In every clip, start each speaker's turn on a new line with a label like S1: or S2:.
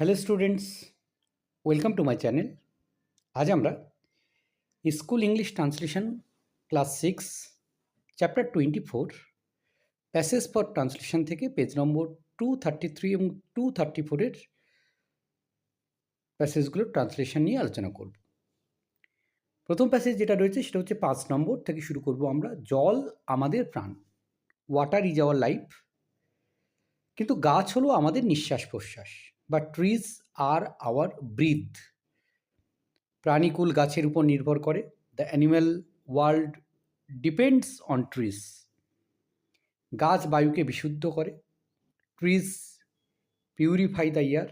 S1: Hello students welcome to my channel আজ আমরা school English translation class six chapter twenty four passage for translation থেকে page number two thirty three এবং two thirty ফোরের প্যাসেজগুলোর translation নিয়ে আলোচনা করব। প্রথম প্যাসেজ যেটা রয়েছে সেটা হচ্ছে পাঁচ নম্বর থেকে শুরু করব আমরা। জল আমাদের প্রাণ ওয়াটার ইজ আওয়ার লাইফ কিন্তু গাছ হলো আমাদের নিঃশ্বাস প্রশ্বাস। বা ট্রিজ আর আওয়ার ব্রিথ প্রাণীকুল গাছের উপর নির্ভর করে। The animal world depends on trees গাছ বায়ুকে বিশুদ্ধ করে। ট্রিজ পিউরিফাই দ্য ইয়ার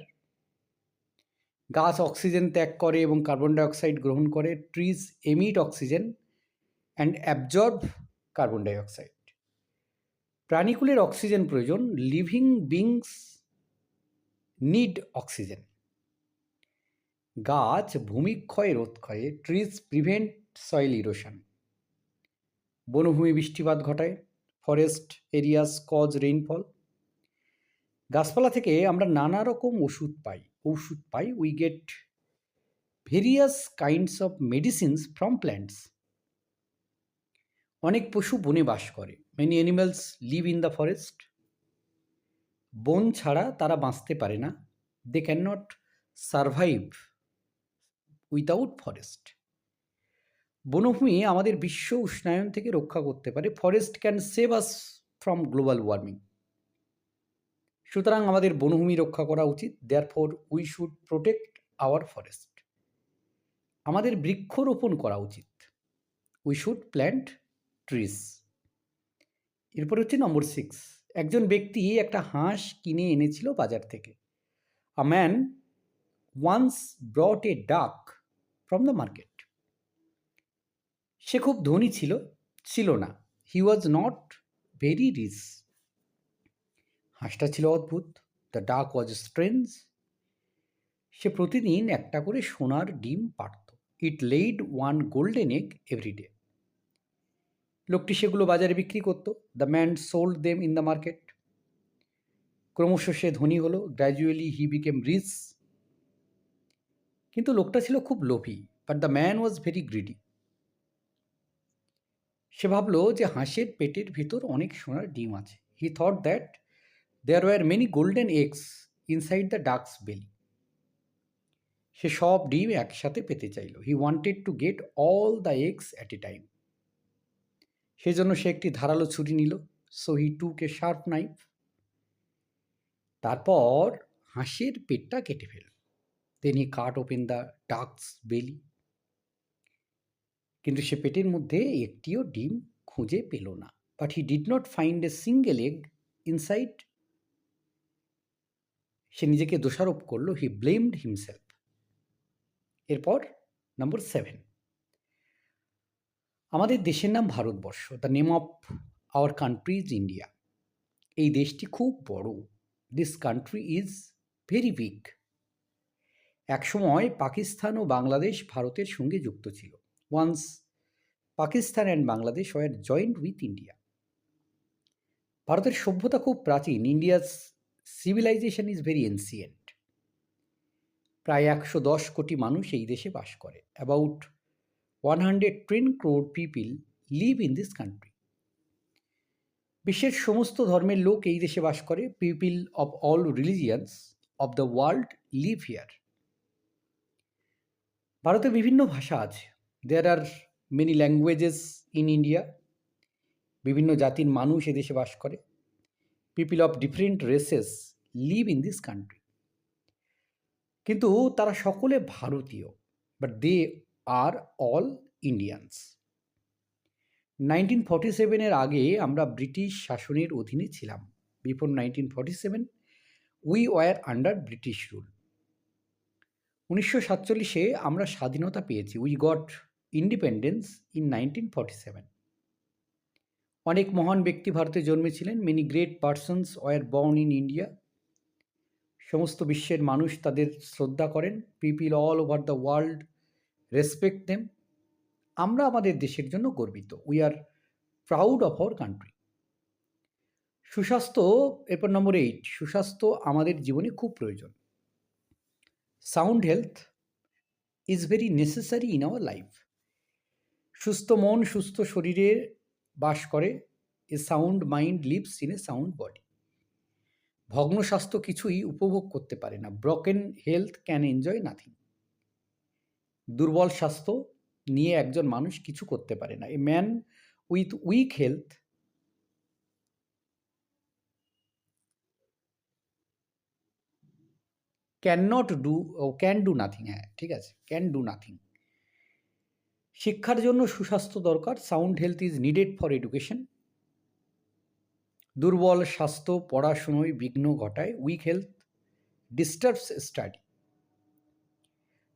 S1: গাছ অক্সিজেন ত্যাগ করে এবং কার্বন ডাইঅক্সাইড গ্রহণ করে। Trees emit oxygen and absorb carbon dioxide প্রাণীকুলের oxygen প্রয়োজন। লিভিং বিংস নিড অক্সিজেন গাছ ভূমিক্ষয় রোধ করে ট্রিজ প্রিভেন্ট সয়েল ইরোশন বনভূমি বৃষ্টিপাত ঘটায় ফরেস্ট এরিয়াস কজ রেইনফল গাছপালা থেকে আমরা নানা রকম ওষুধ পাই। ওষুধ পাই we get various kinds of medicines from plants অনেক পশু বনে বাস করে। Many animals live in the forest বন ছাড়া তারা বাঁচতে পারে না। They can not survive without forest বনভূমি আমাদের বিশ্ব উষ্ণায়ন থেকে রক্ষা করতে পারে। Forest can save us from global warming সুতরাং আমাদের বনভূমি রক্ষা করা উচিত। Therefore we should protect our forest আমাদের বৃক্ষরোপণ করা উচিত। উই শুড প্ল্যান্ট ট্রিজ এরপর হচ্ছে নম্বর সিক্স একজন ব্যক্তি একটা হাঁস কিনে এনেছিল বাজার থেকে। আ ম্যান ওয়ান্স ব্রট এ ডাক ফ্রম দ্য মার্কেট সে খুব ধনী ছিল ছিল না। He was not very rich হাঁসটা ছিল অদ্ভুত। দ্য ডাক ওয়াজ স্ট্রেঞ্জ সে প্রতিদিন একটা করে সোনার ডিম পারত it laid one golden egg every day লোকটি সেগুলো বাজারে বিক্রি করত। The man sold them in the market ক্রমশ সে ধনী হলো। গ্র্যাজুয়ালি হি বিকেম রিচ কিন্তু লোকটা ছিল খুব লোভী but the man was very greedy সে ভাবলো যে হাঁসের পেটের ভিতর অনেক সোনার ডিম আছে। He thought that there were many golden eggs inside the duck's belly সে সব ডিম একসাথে পেতে চাইল। He wanted to get all the eggs at a time সেজন্য সে একটি ধারালো ছুরি নিল। So he took sharp knife তারপর হাঁসের পেটটা কেটে fail then he cut open the duck's belly কিন্তু সে পেটের মধ্যে একটিও ডিম খুঁজে পেল না। But he did not find a single egg inside সে নিজেকে দোষারোপ করল। হি ব্লেমড হিমসেলফ এরপর নম্বর সেভেন আমাদের দেশের নাম Bharatvarsha the name of our country is India এই দেশটি খুব বড়। This country is very big একসময় পাকিস্তান ও বাংলাদেশ ভারতের সঙ্গে যুক্ত ছিল। Once Pakistan and Bangladesh were joint with India ভারতের সভ্যতা খুব প্রাচীন। India's civilization is very ancient প্রায় একশো দশ কোটি মানুষ এই দেশে বাস করে। About one hundred ten crore people live in this country বিশ্বের সমস্ত ধর্মের লোক এই দেশে বাস করে। People of all religions of the world live here ভারতে বিভিন্ন ভাষা আছে। There are many languages in India বিভিন্ন জাতির মানুষ এদেশে বাস করে। People of different races live in this country কিন্তু তারা সকলে ভারতীয়। But they are all Indians. Nineteen forty সেভেনের আগে আমরা ব্রিটিশ শাসনের অধীনে ছিলাম। Before nineteen forty seven, we were under British rule. উনিশশো সাতচল্লিশে আমরা স্বাধীনতা পেয়েছি। We got independence in nineteen forty seven. অনেক মহান ব্যক্তি ভারতে জন্মেছিলেন। Many great persons were born in India. সমস্ত বিশ্বের মানুষ তাদের শ্রদ্ধা করেন। People all over the world respect them আমরা আমাদের দেশের জন্য গর্বিত। We are proud of our country সুস্বাস্থ্য, এরপর নম্বর এইট সুস্বাস্থ্য আমাদের জীবনে খুব প্রয়োজন। Sound health is very necessary in our life সুস্থ মন, সুস্থ শরীরে বাস করে। A sound mind lives in a sound body ভগ্ন স্বাস্থ্য কিছুই উপভোগ করতে পারে না। Broken health can enjoy nothing দুর্বল স্বাস্থ্য নিয়ে একজন মানুষ কিছু করতে পারে না। A man with weak health can not do or can do nothing হ্যাঁ ঠিক আছে ক্যান ডু নাথিং শিক্ষার জন্য সুস্বাস্থ্য দরকার sound health is needed for education দুর্বল স্বাস্থ্য পড়াশুনোয় বিঘ্ন ঘটায় উইক হেলথ ডিস্টার্বস স্টাডি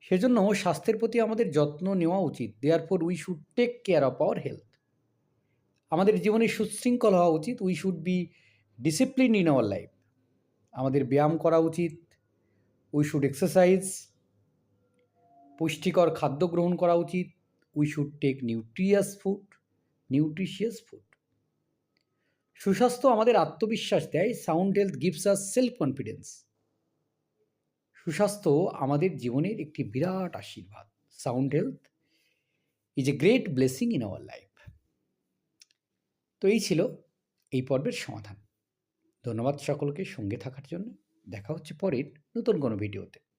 S1: সেজন্য স্বাস্থ্যের প্রতি আমাদের যত্ন নেওয়া উচিত। Therefore we should take care of our health আমাদের জীবনে সুশৃঙ্খল হওয়া উচিত। We should be discipline in our life আমাদের ব্যায়াম করা উচিত। উই শুড এক্সারসাইজ পুষ্টিকর খাদ্য গ্রহণ করা উচিত। We should take nutritious food nutritious food সুস্বাস্থ্য আমাদের আত্মবিশ্বাস দেয়। Sound health gives us self confidence সুস্বাস্থ্য আমাদের জীবনের একটি বিরাট আশীর্বাদ sound health is a great blessing in our life তো এই ছিল এই পর্বের সমাধান। ধন্যবাদ সকলকে সঙ্গে থাকার জন্য। দেখা হচ্ছে পরের নতুন কোনো ভিডিওতে